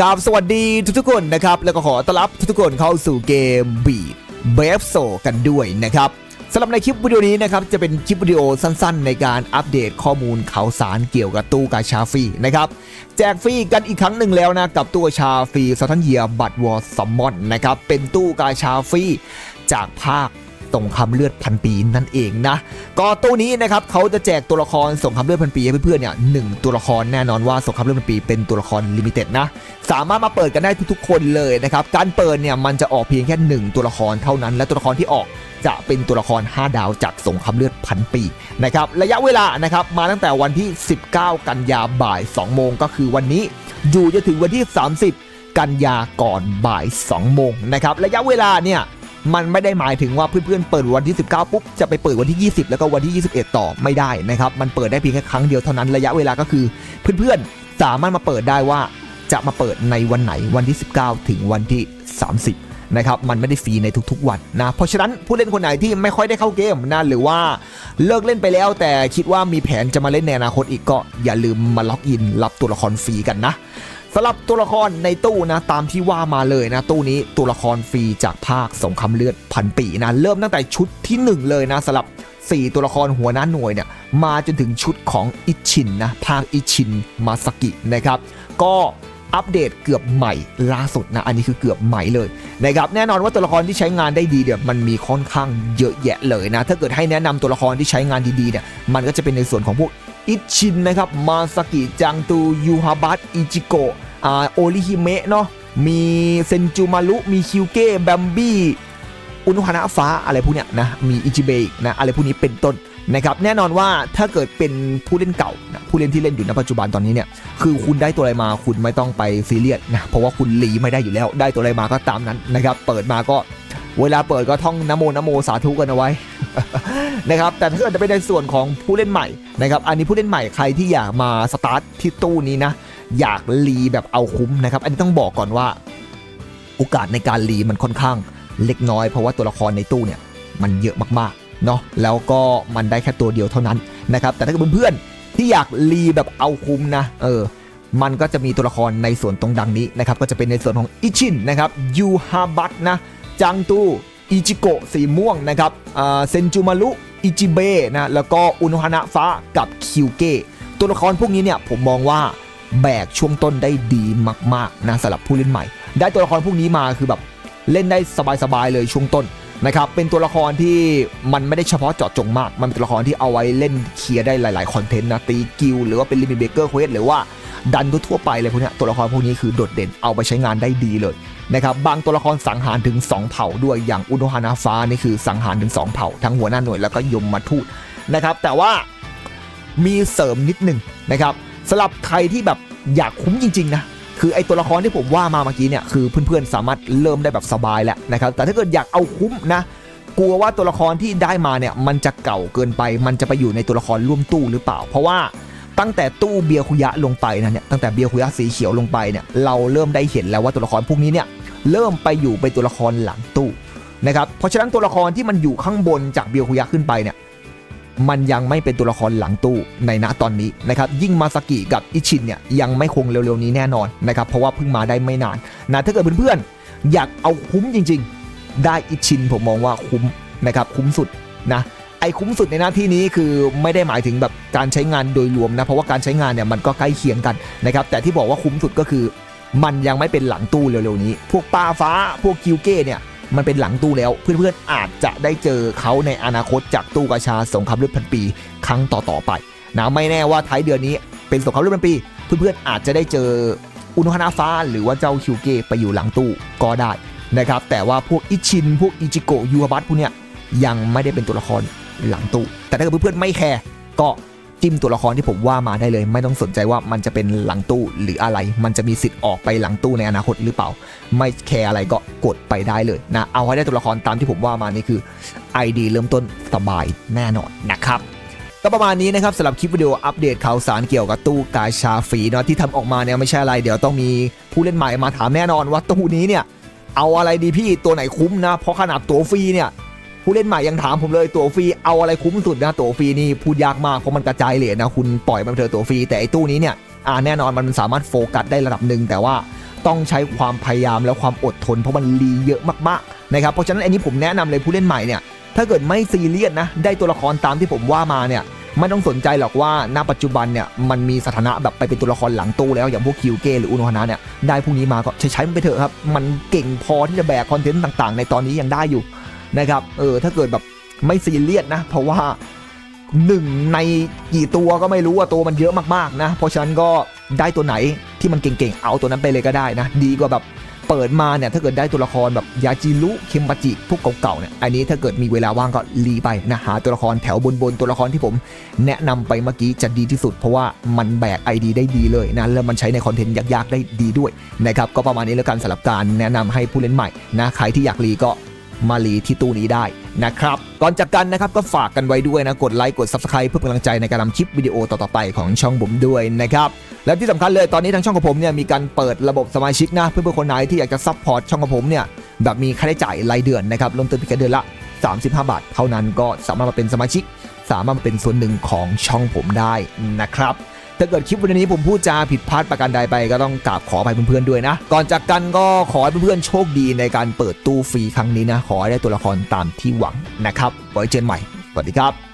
กราบสวัสดีทุกๆคนนะครับ แล้วก็ขอต้อนรับทุกๆคนเข้าสู่เกมบีดเบฟโซกันด้วยนะครับสำหรับในคลิปวิดีโอนี้นะครับจะเป็นคลิปวิดีโอสั้นๆ ในการอัปเดตข้อมูลข่าวสารเกี่ยวกับตู้กาชาฟรีนะครับแจกฟรีกันอีกครั้งหนึ่งแล้วนะกับตู้กาชาฟรีสตันเยียบัตวอร์ซัมมอนนะครับเป็นตู้กาชาฟรีจากภาค สงครามเลือดพันปีนั่นเองนะก็ตู้นี้นะครับเขาจะแจกตัวละครสงครามเลือดพันปีให้เพื่อนๆเนี่ยหนึ่งตัวละครแน่นอนว่าสงครามเลือดพันปีเป็นตัวละครลิมิเต็ดนะสามารถมาเปิดกันได้ทุกๆคนเลยนะครับการเปิดเนี่ยมันจะออกเพียงแค่ 1 ตัวละครเท่านั้น และตัวละครที่ออกจะเป็นตัวละคร 5 ดาวจากสงครามเลือดพันปีนะครับระยะเวลานะครับมาตั้งแต่วันที่ 19 กันยาบ่าย 2 โมงก็คือวันนี้อยู่จนถึงวันที่ 30 กันยาก่อนบ่าย 2 โมงนะครับระยะเวลาเนี่ย มันไม่ได้หมายถึงว่าเพื่อนๆเปิดวันที่ 19 ปุ๊บจะไปเปิดวันที่ 20 แล้วก็วันที่ 21 ต่อไม่ได้นะครับ มันเปิดได้เพียงแค่ครั้งเดียวเท่านั้นระยะเวลาก็คือ เพื่อนๆสามารถมาเปิดได้ว่าจะมาเปิดในวันไหนวันที่ 19 ถึงวันที่ 30 นะครับ มันไม่ได้ฟรีในทุกๆวันนะ เพราะฉะนั้นผู้เล่นคนไหนที่ไม่ค่อยได้เข้าเกมนะหรือว่าเลิกเล่นไปแล้ว แต่คิดว่ามีแผนจะมาเล่นในอนาคตอีกก็อย่าลืมมาล็อกอินรับตัวละครฟรีกันนะ สำหรับตัวละครในตู้นะตามที่ว่ามาเลยนะ ตู้นี้ตัวละครฟรีจากภาคสงครามเลือดพันปีนะเริ่มตั้งแต่ชุดที่ 1 เลยนะสำหรับ 4 ตัวละครหัวหน้าหน่วยเนี่ยมาจนถึงชุดของอิชินนะภาคอิชินมาสกินะครับก็อัปเดตเกือบใหม่ล่าสุดนะ อันนี้คือเกือบใหม่เลยนะครับแน่นอนว่าตัวละครที่ใช้งานได้ดีเนี่ยมันมีค่อนข้างเยอะแยะเลยนะ ถ้าเกิดให้แนะนำตัวละครที่ใช้งานดีๆเนี่ยมันก็จะเป็นในส่วนของพวกอิชินนะครับมาสกิจังตูยูฮาบัตอิจิโกะ อ่าโอริฮิเมะเนาะมีเซนจูมารุมีคิวเก้แบมบี้อุณหภาฟ้าอะไรพวกเนี้ยนะมีอิจิเบะนะอะไรพวกนี้เป็นต้นนะครับแน่นอนว่าถ้าเกิดเป็นผู้เล่นเก่านะผู้เล่นที่เล่นอยู่ณปัจจุบันตอนนี้เนี่ยคือคุณได้ตัวอะไรมาคุณไม่ต้องไปซีเรียสนะเพราะว่าคุณหลีไม่ได้อยู่แล้วได้ตัวอะไรมาก็ตามนั้นนะครับเปิดมาก็เวลาเปิดก็ท่องนโมนโมสาธุกันเอาไว้นะครับแต่ถ้าเกิดจะเป็นในส่วนของผู้เล่นใหม่นะครับอันนี้ผู้เล่นใหม่ใครที่อยากมาสตาร์ทที่ตู้นี้นะ อยากรีแบบเอาคุ้มนะครับ อันนี้ต้องบอกก่อนว่าโอกาสในการรีมันค่อนข้างเล็กน้อย เพราะว่าตัวละครในตู้เนี่ยมันเยอะมากๆเนาะแล้วก็มันได้แค่ตัวเดียวเท่านั้นนะครับแต่ถ้าเกิดเพื่อนๆที่อยากรีแบบเอาคุ้มนะเออมันก็จะมีตัวละครในส่วนตรงดังนี้นะครับก็จะเป็นในส่วนของอิชินนะครับยูฮาบัตนะจังตูอิจิโกะสีม่วงนะครับเซนจูมารุอิจิเบะนะแล้วก็อุนฮานะฟ้ากับคิวเกะตัวละครพวกนี้เนี่ยผมมองว่า แบกช่วงต้นได้ดีมากๆนะสำหรับผู้เล่นใหม่ ได้ตัวละครพวกนี้มาคือแบบเล่นได้สบายๆเลยช่วงต้นนะครับเป็นตัวละครที่มันไม่ได้เฉพาะเจาะจงมาก มันเป็นตัวละครที่เอาไว้เล่นเคลียร์ได้หลายๆคอนเทนต์นะตีกิลหรือว่าเป็นลิมิเบเกอร์เควสหรือว่าดันทั่วๆไปเลยพวกนี้ตัวละครพวกนี้คือโดดเด่นเอาไปใช้งานได้ดีเลยนะครับบางตัวละครสังหารถึง 2 เผ่าด้วยอย่างอุโนฮานาฟ้านี่คือสังหารถึง 2 เผ่า ทั้งหัวหน้าหน่วยแล้วก็ยมมาทูตนะครับแต่ว่ามีเสริมนิดหนึ่งนะครับ สำหรับใครที่แบบอยากคุ้มจริงๆนะคือไอตัวละครที่ผมว่ามาเมื่อกี้เนี่ยคือเพื่อนๆสามารถเริ่มได้แบบสบายแล้วนะครับแต่ถ้าเกิดอยากเอาคุ้มนะกลัวว่าตัวละครที่ได้มาเนี่ยมันจะเก่าเกินไป มันจะไปอยู่ในตัวละครร่วมตู้หรือเปล่า เพราะว่าตั้งแต่ตู้เบียร์คุยะลงไปนะเนี่ยตั้งแต่เบียร์คุยะสีเขียวลงไปเนี่ยเราเริ่มได้เห็นแล้วว่าตัวละครพวกนี้เนี่ยเริ่มไปอยู่เป็นตัวละครหลังตู้นะครับเพราะฉะนั้นตัวละครที่มันอยู่ข้างบนจากเบียร์คุยะขึ้นไปเนี่ย มันยังไม่เป็นตัวละครหลังตู้ในณตอนนี้นะครับยิ่งมาสกิกับอิชินเนี่ยยังไม่คงเร็วๆนี้แน่นอนนะครับเพราะว่าเพิ่งมาได้ไม่นานนะถ้าเกิดเพื่อนๆอยากเอาคุ้มจริง ๆ ได้อิชินผมมองว่าคุ้มนะครับคุ้มสุดนะไอ้คุ้มสุดในหน้าที่นี้คือไม่ได้หมายถึงแบบการใช้งานโดยรวมนะเพราะว่าการใช้งานเนี่ยมันก็ใกล้เคียงกันนะครับแต่ที่บอกว่าคุ้มสุดก็คือ มันยังไม่เป็นหลังตู้เร็วๆนี้ พวกปลาฟ้าพวกคิวเก้เนี่ย มันเป็นหลังตู้แล้ว เพื่อนๆอาจจะได้เจอเขาในอนาคตจากตู้กาชาสงครามเลือดพันปีครั้งต่อๆไปนะไม่แน่ว่าท้ายเดือนนี้เป็นสงครามเลือดพันปี เพื่อนๆอาจจะได้เจออุณหนาฟ้า หรือว่าเจ้าคิวเกไปอยู่หลังตู้ก็ได้นะครับแต่ว่าพวกอิชิน พวกอิจิโกยูฮาบัตพวกเนี้ยยังไม่ได้เป็นตัวละครหลังตู้แต่ถ้าเกิดเพื่อนๆไม่แคร์ก็ จิ้มตัวละครที่ผมว่ามาได้เลย ไม่ต้องสนใจว่ามันจะเป็นหลังตู้หรืออะไร มันจะมีสิทธิ์ออกไปหลังตู้ในอนาคตหรือเปล่า ไม่แคร์อะไรก็กดไปได้เลยนะเอาให้ได้ตัวละครตามที่ผมว่ามานี่คือ ID เริ่มต้นสบายแน่นอนนะครับก็ประมาณนี้นะครับสำหรับคลิปวิดีโออัปเดตข่าวสารเกี่ยวกับตู้กาชาฟรีเนาะที่ทำออกมาเนี่ยไม่ใช่อะไร เดี๋ยวต้องมีผู้เล่นใหม่มาถามแน่นอนว่าตู้นี้เนี่ยเอาอะไรดีพี่ตัวไหนคุ้มนะเพราะขนาดตัวฟรีเนี่ย ผู้เล่นใหม่ยังถามผมเลยตั๋วฟรีเอาอะไรคุ้มสุดนะตั๋วฟรีนี่พูดยากมากเพราะมันกระจายเหรียญนะคุณปล่อยมันเถอะตั๋วฟรีแต่ไอ้ตู้นี้เนี่ยอ่าแน่นอนมันสามารถโฟกัสได้ระดับหนึ่งแต่ว่าต้องใช้ความพยายามและความอดทนเพราะมันรีเยอะมากๆนะครับเพราะฉะนั้นอันนี้ผมแนะนำเลยผู้เล่นใหม่เนี่ยถ้าเกิดไม่ซีเรียสนะได้ตัวละครตามที่ผมว่ามาเนี่ยไม่ต้องสนใจหรอกว่าณปัจจุบันเนี่ยมันมีสถานะแบบไปเป็นตัวละครหลังตู้แล้วอย่างพวกคิวเกหรืออุโนฮานะเนี่ยได้พวกนี้มาก็ใช้ใช้มันไปเถอะครับ มันเก่งพอที่จะแบกคอนเทนต์ต่างๆ ในตอนนี้ยังได้อยู่ นะครับเออถ้าเกิดแบบไม่ซีเรียสนะ เพราะว่าหนึ่งในกี่ตัวก็ไม่รู้ว่าตัวมันเยอะมากๆนะ เพราะฉะนั้นก็ได้ตัวไหนที่มันเก่งๆ เอาตัวนั้นไปเลยก็ได้นะ ดีกว่าแบบเปิดมาเนี่ยถ้าเกิดได้ตัวละครแบบยาจิรุเคมบาจิพวกเก่าๆเนี่ยอันนี้ถ้าเกิดมีเวลาว่างก็รีไปนะหาตัวละครแถวบนๆตัวละครที่ผม แนะนำไปเมื่อกี้จะดีที่สุด เพราะว่ามันแบก ID ได้ดีเลยนะแล้วมันใช้ในคอนเทนต์ยากๆได้ดีด้วยนะครับก็ประมาณนี้แล้วกันสำหรับการแนะนำให้ผู้เล่นใหม่นะใครที่อยากรีก็ มาลีที่ตู้นี้ได้นะครับ ก่อนจากกันนะครับก็ฝากกันไว้ด้วยนะ กดไลค์กด Subscribe เพื่อเป็นกำลังใจในการทำคลิปวิดีโอต่อๆไปของช่องผมด้วยนะครับ และที่สำคัญเลยตอนนี้ทางช่องของผมเนี่ยมีการเปิดระบบสมาชิกนะ เพื่อเพื่อคนไหนที่อยากจะซัพพอร์ตช่องของผมเนี่ยแบบมีค่าใช้จ่ายรายเดือนนะครับเริ่มต้นเพียงเดือนละ 35 บาท เท่านั้นก็สามารถมาเป็นสมาชิก สามารถมาเป็นส่วนหนึ่งของช่องผมได้นะครับ ถ้าเกิดคลิปวันนี้ผมพูดจาผิดพลาดประการใดไปก็ต้องกราบขออภัยเพื่อนๆด้วยนะ ก่อนจากกันก็ขอให้เพื่อนๆโชคดีในการเปิดตู้ฟรีครั้งนี้นะ ขอให้ได้ตัวละครตามที่หวังนะครับไว้เจอกันใหม่ สวัสดีครับ